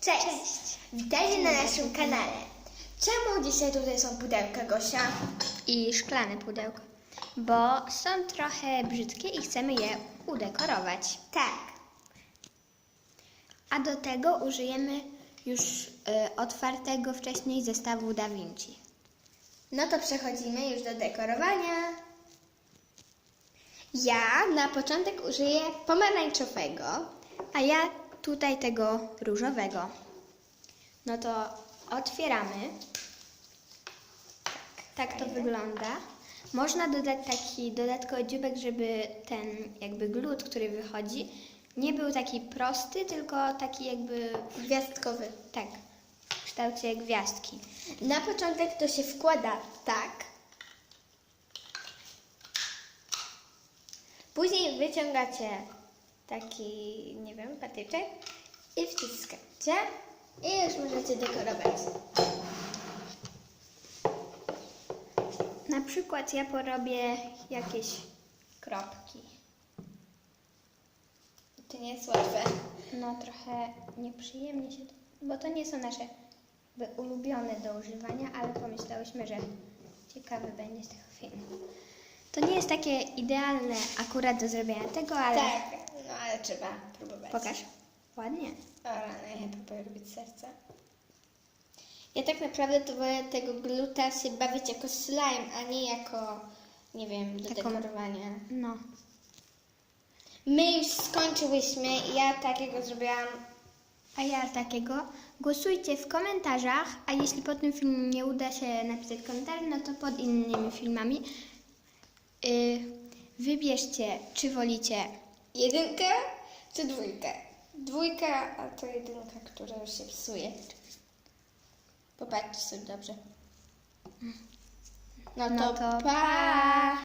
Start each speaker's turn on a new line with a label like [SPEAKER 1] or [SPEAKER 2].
[SPEAKER 1] Cześć! Witajcie na naszym kanale. Czemu dzisiaj tutaj są pudełka, Gosia?
[SPEAKER 2] I szklane pudełko, bo są trochę brzydkie i chcemy je udekorować.
[SPEAKER 1] Tak.
[SPEAKER 2] A do tego użyjemy już y, otwartego wcześniej zestawu Da Vinci.
[SPEAKER 1] No to przechodzimy już do dekorowania. Ja na początek użyję pomarańczowego.
[SPEAKER 2] A ja tutaj tego różowego. No to otwieramy. Tak to wygląda. Można dodać taki dodatkowy dziubek, żeby ten jakby glut, który wychodzi, nie był taki prosty, tylko taki jakby
[SPEAKER 1] Gwiazdkowy.
[SPEAKER 2] tak, w kształcie gwiazdki.
[SPEAKER 1] Na początek to się wkłada tak. Później wyciągacie taki, nie wiem, patyczek i wciskacie i już możecie dekorować.
[SPEAKER 2] Na przykład ja porobię jakieś kropki.
[SPEAKER 1] To nie jest łatwe.
[SPEAKER 2] No trochę nieprzyjemnie się, bo to nie są nasze ulubione do używania, ale pomyślałyśmy, że ciekawy będzie z tego filmu. To nie jest takie idealne akurat do zrobienia tego, ale
[SPEAKER 1] Tak, ale trzeba próbować.
[SPEAKER 2] pokaż. Ładnie.
[SPEAKER 1] O rany, ja próbuję robić serce. Ja tak naprawdę to wolę tego gluta się bawić jako slime, a nie jako, nie wiem, do
[SPEAKER 2] Taką-
[SPEAKER 1] dekorowania.
[SPEAKER 2] No.
[SPEAKER 1] My już skończyłyśmy i ja takiego zrobiłam.
[SPEAKER 2] A ja takiego. Głosujcie w komentarzach, a jeśli po tym filmie nie uda się napisać komentarzy, no to pod innymi filmami. Yy, wybierzcie, czy wolicie
[SPEAKER 1] Jedynkę czy dwójkę? Dwójka, a to jedynka, która już się psuje. Popatrzcie sobie dobrze. No to,
[SPEAKER 2] No to
[SPEAKER 1] pa!